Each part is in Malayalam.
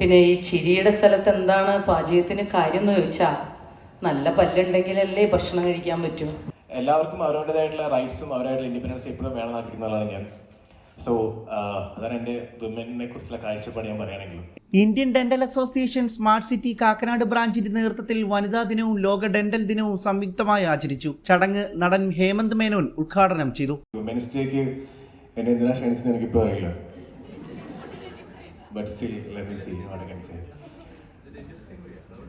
പിന്നെ ഈ ചിരിയുടെ സ്ഥലത്ത് എന്താണ് പാചകത്തിന് കാര്യം എന്ന് ചോദിച്ചാൽ നല്ല പല്ലുണ്ടെങ്കിലല്ലേ ഭക്ഷണം കഴിക്കാൻ പറ്റൂ. എല്ലാവർക്കും അവരവരുടേതായിട്ടുള്ള റൈറ്റ്സും അവരവരുടെ ഇൻഡിപെൻഡൻസ് എപ്പോഴും വേണമെന്നാഗ്രഹിക്കുന്നതാണ് ഞാൻ. സോ അതാണ് എന്റെ വിമനെ കുറിച്ചുള്ള കാഴ്ചപ്പാട് ഞാൻ പറയുകയാണെങ്കിൽ Indian dental association smart city Kakkanad ബ്രാഞ്ചിന്റെ നേതൃത്വത്തിൽ വനിതാ ദിനവും ലോക ഡെന്റൽ ദിനവും സംയുക്തമായി ആചരിച്ചു. ചടങ്ങ് നടൻ ഹേമന്ത് മേനോൻ ഉദ്ഘാടനം ചെയ്തു. വിമൻസ് ഡേക്ക് എന്നെ എന്തിനാ ക്ഷണിച്ചത് എനിക്കിപ്പോൾ അറിയില്ല. But still, let me see what I can say.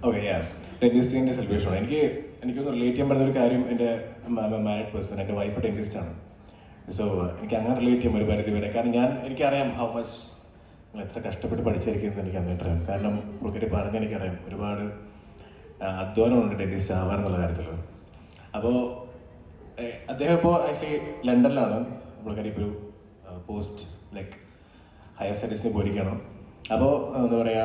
Okay yeah ഡെന്റിസ്റ്റിന്റെ celebration എനിക്ക് എനിക്കൊന്ന് റിലേറ്റ് ചെയ്യാൻ പറ്റുന്ന ഒരു കാര്യം എന്റെ മാരിഡ് പേഴ്സൺ എന്റെ വൈഫ് ഡെന്റിസ്റ്റാണ് സോ എനിക്ക് അങ്ങനെ റിലേറ്റ് ചെയ്യാൻ ഒരു പരിധി വരെ. കാരണം ഞാൻ എനിക്കറിയാം ഹൗ മച്ച് നിങ്ങൾ എത്ര കഷ്ടപ്പെട്ട് പഠിച്ചിരിക്കുന്നത് എനിക്ക് അന്നിട്ടറിയാം കാരണം പുള്ളിക്കാരി പറഞ്ഞ് എനിക്കറിയാം ഒരുപാട് അധ്വാനമുണ്ട് ഡെന്റിസ്റ്റ് ആവാനെന്നുള്ള കാര്യത്തിൽ. അപ്പോൾ അദ്ദേഹം ഇപ്പോൾ ആക്ച്വലി ലണ്ടനിലാണ്. പുള്ളിക്കാരി ഇപ്പോൾ പോസ്റ്റ് ലൈക്ക് ഹയർ സ്റ്റഡീസിന് പോയിരിക്കണം അപ്പോൾ എന്താ പറയുക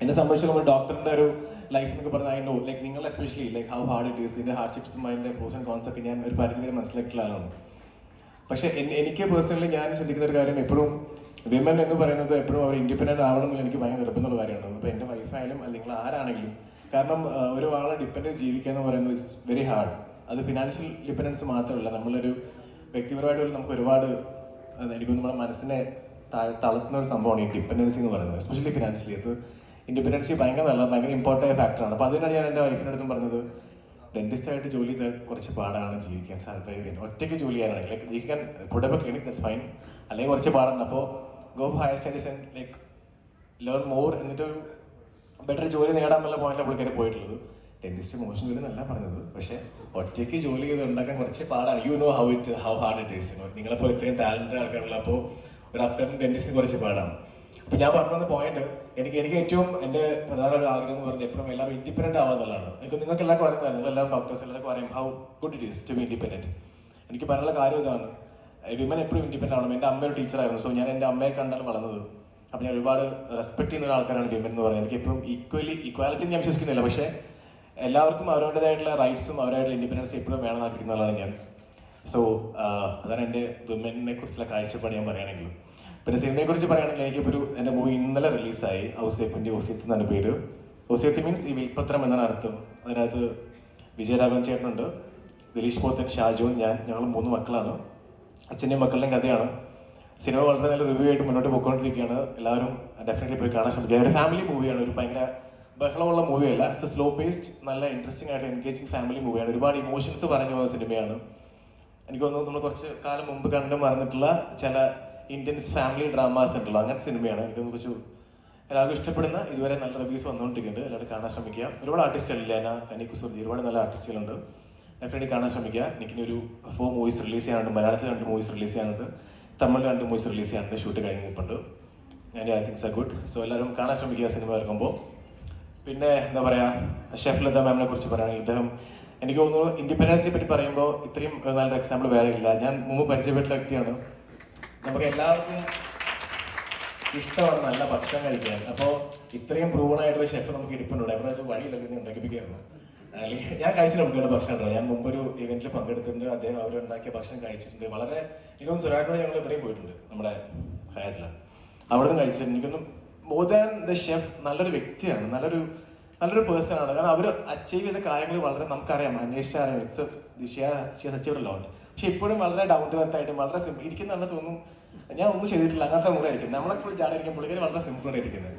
എന്നെ സംബന്ധിച്ച് നമ്മൾ ഡോക്ടറിന്റെ ഒരു ലൈഫ് എന്നൊക്കെ പറഞ്ഞാൽ ഐ നോ ലൈക്ക് നിങ്ങൾ especially like how hard it is ഇതിന്റെ ഹാർഡ്ഷിപ്സും അതിന്റെ പ്രോസ് ആൻഡ് കോൺസ് ഒക്കെ ഞാൻ ഒരു പരിധി വരെ മനസ്സിലാക്കിയിട്ടുള്ള ആളാണ്. പക്ഷെ എനിക്ക് പേഴ്സണലി ഞാൻ ചിന്തിക്കുന്ന ഒരു കാര്യം എപ്പോഴും വിമൻ എന്ന് പറയുന്നത് എപ്പോഴും അവർ ഇൻഡിപെൻഡന്റ് ആവണം എന്നുള്ള എനിക്ക് ഭയങ്കര നിർബന്ധമുള്ള കാര്യമാണ്. അപ്പോൾ എന്റെ വൈഫായാലും അല്ലെങ്കിൽ ആരാണെങ്കിലും കാരണം ഒരാളെ ഡിപ്പെൻഡ് ജീവിക്കുക എന്ന് പറയുന്നത് ഇറ്റ്സ് വെരി ഹാർഡ് അത് ഫിനാൻഷ്യൽ ഡിപ്പെൻഡൻസ് മാത്രമല്ല നമ്മളൊരു വ്യക്തിപരമായിട്ട് നമുക്ക് ഒരുപാട് എനിക്കൊന്നും എനിക്ക് നമ്മുടെ മനസ്സിനെ തളർത്തുന്ന ഒരു സംഭവമാണ് ഈ ഡിപ്പെൻഡൻസി എന്ന് പറയുന്നത്. എസ്പെഷ്യലി ഫിനാൻഷ്യലി അത് ഇൻഡിപെൻഡൻസി ഭയങ്കര നല്ല ഭയങ്കര ഇമ്പോർട്ടന്റ് ആയ ഫാക്ടറാണ് അപ്പോൾ അതിനാണ് ഞാൻ എന്റെ വൈഫിന്റെ അടുത്തും പറഞ്ഞത് ഡെന്റിസ്റ്റ് ആയിട്ട് ജോലി ചെയ്താൽ കുറച്ച് പാടാണ് ജീവിക്കാൻ സർവൈവ് ചെയ്യാൻ. ഒറ്റയ്ക്ക് ജോലി ചെയ്യാനാണ്. ലൈക്ക് ജീവിക്കാൻ കൂടെ ക്ലിനിക് ദസ് ഫൈൻ അല്ലെങ്കിൽ കുറച്ച് പാടാണ് അപ്പോൾ go higher studies and like learn more എന്നിട്ടൊരു ബെറ്റർ ജോലി നേടാന്നുള്ള പോയിന്റ് പുള്ളിക്കാർ പോയിട്ടുള്ളത്. ഡെന്റിസ്റ്റ് മോശം ജോലി എന്നല്ല പറഞ്ഞത്. പക്ഷേ ഒറ്റയ്ക്ക് ജോലി ചെയ്ത് ഉണ്ടാക്കാൻ കുറച്ച് പാടാണ് you know how it how hard it is നിങ്ങളെപ്പോലെ ഇത്രയും ടാലന്റഡ് ആൾക്കാരുള്ള അപ്പോൾ ഒരു അപ്കമിങ് ഡെന്റിസ്റ്റിന് കുറച്ച് പാടാണ്. അപ്പൊ ഞാൻ പറഞ്ഞ പോയിന്റ് എനിക്ക് എനിക്ക് ഏറ്റവും എന്റെ പ്രധാന ഒരു ആഗ്രഹം എന്ന് പറഞ്ഞാൽ എപ്പോഴും എല്ലാവരും ഇൻഡിപെൻഡന്റ് ആവാന്നുള്ളതാണ് എനിക്ക് നിങ്ങൾക്ക് എല്ലാവർക്കും അറിയുന്നതാണ് നിങ്ങളെല്ലാം ഡോക്ടേഴ്സ് എല്ലാവർക്കും അറിയാം how good it is to be independent എനിക്ക് പറയാനുള്ള കാര്യം ഇതാണ്. വിമൻ എപ്പോഴും ഇൻഡിപെൻഡന്റ് ആണ് എന്റെ അമ്മ ഒരു ടീച്ചറായിരുന്നു സോ ഞാൻ എന്റെ അമ്മയെ കണ്ടാണ് വളർന്നത്. അപ്പൊ ഞാൻ ഒരുപാട് റെസ്പെക്ട് ചെയ്യുന്ന ഒരാൾക്കാരാണ് വിമൻ എന്ന് പറയുന്നത്. എനിക്ക് എപ്പോഴും ഈക്വലി ഈക്വാലിറ്റി ഞാൻ വിശ്വസിക്കുന്നില്ല. പക്ഷേ എല്ലാവർക്കും അവരവരുടേതായിട്ടുള്ള റൈറ്റ്സും അവരവരുടെ ഇൻഡിപെൻഡൻസ് എപ്പോഴും വേണമെന്ന് ആഗ്രഹിക്കുന്ന ഞാൻ. സോ അതാണ് എന്റെ വിമനെ കുറിച്ചുള്ള കാഴ്ചപ്പാട് ഞാൻ പറയുകയാണെങ്കിൽ. പിന്നെ സിനിമയെ കുറിച്ച് പറയുകയാണെങ്കിൽ എനിക്കിപ്പോൾ ഒരു എന്റെ മൂവി ഇന്നലെ റിലീസായി. ഔസേപ്പിന്റെ ഓസിയത്ത് എന്നാണ് പേര്. ഓസിയത്ത് മീൻസ് ഈ വിൽപ്പത്രം എന്നാണ് അർത്ഥം. അതിനകത്ത് വിജയരാഘവൻ ചേട്ടനുണ്ട്. ദിലീഷ് പോത്തൻ ഷാജുൻ ഞാൻ ഞങ്ങൾ മൂന്ന് മക്കളാണ്. അച്ഛന്റെയും മക്കളുടെയും കഥയാണ്. സിനിമ വളരെ നല്ല റിവ്യൂ ആയിട്ട് മുന്നോട്ട് പോയിക്കൊണ്ടിരിക്കുകയാണ്. എല്ലാവരും ഡെഫിനറ്റ്ലി പോയി കാണാൻ ശ്രമിക്കുക ഒരു ഫാമിലി മൂവിയാണ് ഒരു ഭയങ്കര ബഹളമുള്ള മൂവിയല്ല ഇറ്റ്സ് എ സ്ലോ പേസ്ഡ് നല്ല ഇൻട്രസ്റ്റിംഗ് ആയിട്ട് എൻഗേജിങ് ഫാമിലി മൂവിയാണ് ഒരുപാട് ഇമോഷൻസ് പറഞ്ഞു പോകുന്ന സിനിമയാണ് എനിക്ക് തോന്നുന്നു നമ്മൾ കുറച്ച് കാലം മുമ്പ് കണ്ടു മറന്നിട്ടുള്ള ചില ഇന്ത്യൻസ് ഫാമിലി ഡ്രാമാസ് ഉണ്ടല്ലോ. അങ്ങനത്തെ സിനിമയാണ് എനിക്ക് കുറച്ച് എല്ലാവർക്കും ഇഷ്ടപ്പെടുന്ന ഇതുവരെ നല്ല റിവ്യൂസ് വന്നുകൊണ്ടിരിക്കുന്നുണ്ട്. എല്ലാവരും കാണാൻ ശ്രമിക്കുക. ഒരുപാട് ആർട്ടിസ്റ്റുകൾ ലേന കനി കുസൂർജി ഒരുപാട് നല്ല ആർട്ടിസ്റ്റുകളുണ്ട് ഡെഫിനറ്റ്ലി കാണാൻ ശ്രമിക്കുക. എനിക്കിനി ഒരു ഫോർ മൂവീസ് റിലീസ് ചെയ്യാനുണ്ട്. മലയാളത്തിൽ രണ്ട് മൂവീസ് റിലീസ് ചെയ്യാനുണ്ട്. തമിഴിൽ രണ്ട് മൂവീസ് റിലീസ് ചെയ്യാനുണ്ട്. ഷൂട്ട് കഴിഞ്ഞ് നിൽപ്പുണ്ട് ഞാൻ I thinks a good so എല്ലാവരും കാണാൻ ശ്രമിക്കുക സിനിമ ഇറക്കുമ്പോൾ പിന്നെ എന്താ പറയുക ഷെഫ് ലത മാമിനെ കുറിച്ച് പറയുകയാണെങ്കിൽ ഇദ്ദേഹം എനിക്ക് തോന്നുന്നു ഇൻഡിപെൻഡൻസിനെ പറ്റി പറയുമ്പോൾ ഇത്രയും നല്ലൊരു എക്സാമ്പിൾ വേറെ ഇല്ല. ഞാൻ മുമ്പ് പരിചയപ്പെട്ട വ്യക്തിയാണ്. നമുക്ക് എല്ലാവർക്കും ഇഷ്ടമാണ് നല്ല ഭക്ഷണം കഴിക്കാൻ. അപ്പോൾ ഇത്രയും പ്രൂവൺ ആയിട്ടുള്ള ഷെഫ് നമുക്ക് ഇരിപ്പുണ്ട് അവിടെ ഒരു ഉണ്ടാക്കിപ്പിക്കായിരുന്നു അല്ലെങ്കിൽ ഞാൻ കഴിച്ചിട്ടുണ്ട് പുള്ളിയുടെ ഭക്ഷണം ഉണ്ടോ ഞാൻ മുമ്പ് ഒരു ഇവന്റിൽ പങ്കെടുത്തിട്ടുണ്ട്. അദ്ദേഹം അവരുണ്ടാക്കിയ ഭക്ഷണം കഴിച്ചിട്ടുണ്ട്. വളരെ എനിക്കൊന്ന് സുരാട്ടോട് ഞങ്ങൾ ഇവിടെയും പോയിട്ടുണ്ട് നമ്മുടെ ഹയാത്തിലാണ് അവിടെ നിന്ന് കഴിച്ചിട്ടുണ്ട്. എനിക്കൊന്നും മോർ ദാൻ ദ ഷെഫ് നല്ലൊരു വ്യക്തിയാണ്. നല്ലൊരു നല്ലൊരു പേഴ്സൺ ആണ്. കാരണം അവർ അച്ചീവ് ചെയ്ത കാര്യങ്ങൾ വളരെ നമുക്കറിയാം. അന്വേഷിച്ചറിയാം. ഇറ്റ്സ് അച്ചീവ് ലോട്ട് പക്ഷെ ഇപ്പോഴും വളരെ ഡൗൺ ടു എർത്ത് ആയിട്ട് വളരെ സിമ്പിൾ ഇരിക്കുന്ന തന്നെ ഞാൻ ഒന്നും ചെയ്തിട്ടില്ല. അങ്ങനത്തെ മൂടായിരിക്കും നമ്മളെ ഫുൾ ചാടായിരിക്കും പുള്ളിക്കാർ വളരെ സിമ്പിൾ ഇരിക്കുന്നത്.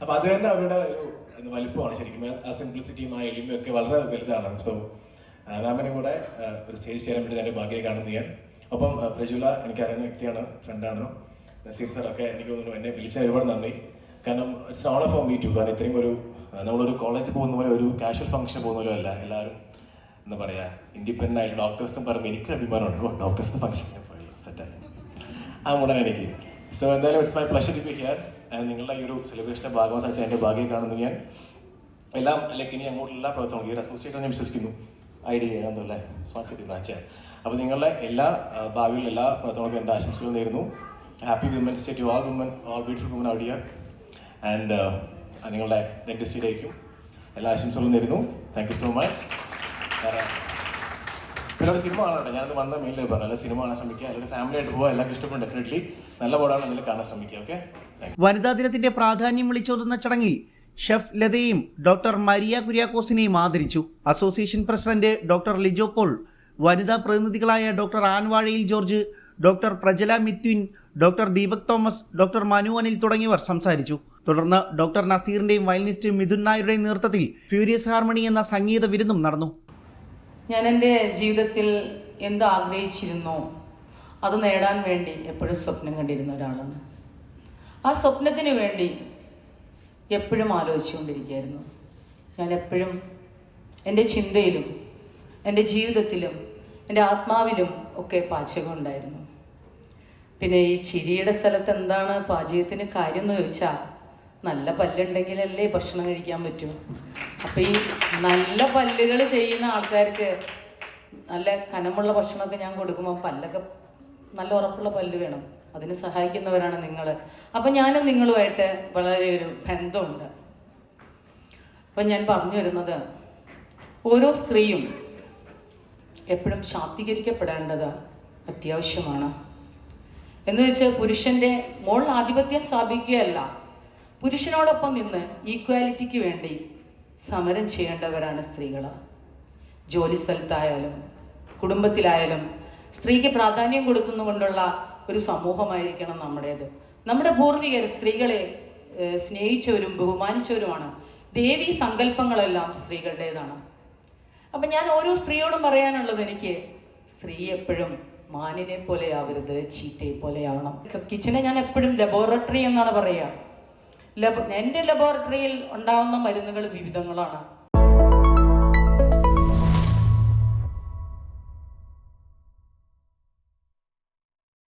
അപ്പൊ അത് തന്നെ അവരുടെ ഒരു വലിപ്പമാണ് ശരിക്കും. ആ സിംപ്ലിസിറ്റിയും ആ എളിമയും ഒക്കെ വളരെ വലുതാണ്. സോ മാമിനെ കൂടെ ഒരു സ്റ്റേജ് ചെയ്യാൻ വേണ്ടി എന്റെ ഭാഗ്യം കാണുന്നു ഞാൻ. ഒപ്പം പ്രജുല എനിക്ക് അറിയുന്ന വ്യക്തിയാണ് ഫ്രണ്ടാണ് നസീർ സാറൊക്കെ എനിക്ക് തോന്നുന്നു എന്നെ വിളിച്ച ഒരുപാട് നന്ദി. കാരണം it's honour for me too കാരണം ഇത്രയും ഒരു നമ്മളൊരു കോളേജിൽ പോകുന്ന പോലെ ഒരു കാഷ്വൽ ഫംഗ്ഷൻ പോകുന്ന പോലെ അല്ല. എല്ലാവരും എന്താ പറയുക ഇൻഡിപെൻഡന്റ് ആയിട്ട് ഡോക്ടേഴ്സും പറയുമ്പോൾ എനിക്ക് അഭിമാനമാണ്. ഡോക്ടേഴ്സിന് ഫംഗ്ഷൻ സെറ്റായി ആ ഉടനെ എനിക്ക്. സോ എന്തായാലും it's my pleasure to be here നിങ്ങളുടെ ഈ ഒരു സെലിബ്രേഷന്റെ ഭാഗം സാധിച്ച എന്റെ ഭാഗ്യം കാണുന്നു ഞാൻ എല്ലാം അല്ലെങ്കിൽ ഇനി അങ്ങോട്ടുള്ള എല്ലാ പ്രവർത്തനങ്ങളും ഈ ഒരു അസോസിയേറ്റ് ഞാൻ വിശ്വസിക്കുന്നു. ഐ ഡി എന്തല്ലേ സ്മാർട്ട് സിറ്റി ബ്രാഞ്ച് അപ്പോൾ നിങ്ങളുടെ എല്ലാ ഭാവിയിലും എല്ലാ പ്രവർത്തനങ്ങൾക്കും എന്റെ ആശംസകൾ നേരുന്നു. Happy women's day to all women all beautiful women out here and നിങ്ങളുടെ ഡെന്റിസ്റ്റിലേക്കും എല്ലാ ആശംസകളും നേരുന്നു. താങ്ക് യു സോ മച്ച് പിന്നെ ഒരു സിനിമ കാണട്ടെ ഞാനത് വന്ന മെയിലിൽ പറഞ്ഞു അല്ല സിനിമ കാണാൻ ശ്രമിക്കുക. അല്ലെങ്കിൽ ഫാമിലി ആയിട്ട് പോകാം എല്ലാവർക്കും ഇഷ്ടപ്പെടും ഡെഫിനറ്റ്ലി നല്ല പോടാണ് അതിൽ കാണാൻ ശ്രമിക്കുക. ഓക്കെ വനിതാ ദിനത്തിന്റെ പ്രാധാന്യം വിളിച്ചോതുന്ന ചടങ്ങിൽ ഷെഫ് ലതയും ഡോക്ടർ മരിയ കുര്യാക്കോസിനെയും ആദരിച്ചു. Association president doctor Lijo Paul വനിതാ പ്രതിനിധികളായ doctor ആൻവാഴയിൽ George doctor Prajala Mithwin doctor Deepak Thomas doctor Manu Anil തുടങ്ങിയവർ സംസാരിച്ചു. തുടർന്ന് ഡോക്ടർ നസീറിന്റെയും വയലിനിസ്റ്റ് മിഥുൻ നായരുടെയും നേതൃത്വത്തിൽ ഫ്യൂരിയസ് ഹാർമണി എന്ന സംഗീത വിരുന്നും നടന്നു. ഞാൻ എന്റെ ജീവിതത്തിൽ എന്ത് ആഗ്രഹിച്ചിരുന്നോ അത് നേടാൻ വേണ്ടി എപ്പോഴും സ്വപ്നം കണ്ടിരുന്ന ഒരാളാണ്. ആ സ്വപ്നത്തിന് വേണ്ടി എപ്പോഴും ആലോചിച്ചുകൊണ്ടിരിക്കുകയായിരുന്നു. ഞാൻ എപ്പോഴും എന്റെ ചിന്തയിലും എന്റെ ജീവിതത്തിലും എന്റെ ആത്മാവിലും ഒക്കെ പാചകം ഉണ്ടായിരുന്നു പിന്നെ ഈ ചിരിയുടെ സ്ഥലത്ത് എന്താണ് പാചകത്തിന് കാര്യം എന്ന് ചോദിച്ചാൽ നല്ല പല്ലുണ്ടെങ്കിലല്ലേ ഭക്ഷണം കഴിക്കാൻ പറ്റൂ. അപ്പം ഈ നല്ല പല്ലുകൾ ചെയ്യുന്ന ആൾക്കാർക്ക് നല്ല കനമുള്ള ഭക്ഷണമൊക്കെ ഞാൻ കൊടുക്കുമ്പോൾ പല്ലൊക്കെ നല്ല ഉറപ്പുള്ള പല്ല് വേണം. അതിന് സഹായിക്കുന്നവരാണ് നിങ്ങൾ അപ്പം ഞാനും നിങ്ങളുമായിട്ട് വളരെ ഒരു ബന്ധമുണ്ട്. അപ്പം ഞാൻ പറഞ്ഞു വരുന്നത് ഓരോ സ്ത്രീയും എപ്പോഴും ശാക്തീകരിക്കപ്പെടേണ്ടത് അത്യാവശ്യമാണ്. എന്ന് വെച്ച് പുരുഷന്റെ മോൾ ആധിപത്യം സ്ഥാപിക്കുകയല്ല. പുരുഷനോടൊപ്പം നിന്ന് ഈക്വാലിറ്റിക്ക് വേണ്ടി സമരം ചെയ്യേണ്ടവരാണ് സ്ത്രീകൾ ജോലി സ്ഥലത്തായാലും കുടുംബത്തിലായാലും സ്ത്രീക്ക് പ്രാധാന്യം കൊടുക്കുന്നുകൊണ്ടുള്ള ഒരു സമൂഹമായിരിക്കണം നമ്മുടേത്. നമ്മുടെ പൂർവികർ സ്ത്രീകളെ സ്നേഹിച്ചവരും ബഹുമാനിച്ചവരുമാണ്. ദേവി സങ്കല്പങ്ങളെല്ലാം സ്ത്രീകളുടേതാണ്. അപ്പം ഞാൻ ഓരോ സ്ത്രീയോടും പറയാനുള്ളത് എനിക്ക് സ്ത്രീ എപ്പോഴും മാനിനെ പോലെയാവരുത് ചീറ്റയെ പോലെയാവണം. കിച്ചനെ ഞാൻ എപ്പോഴും ലബോറട്ടറി എന്നാണ് പറയുക. ലബോ എന്റെ ലബോറട്ടറിയിൽ ഉണ്ടാവുന്ന മരുന്നുകൾ വിവിധങ്ങളാണ്.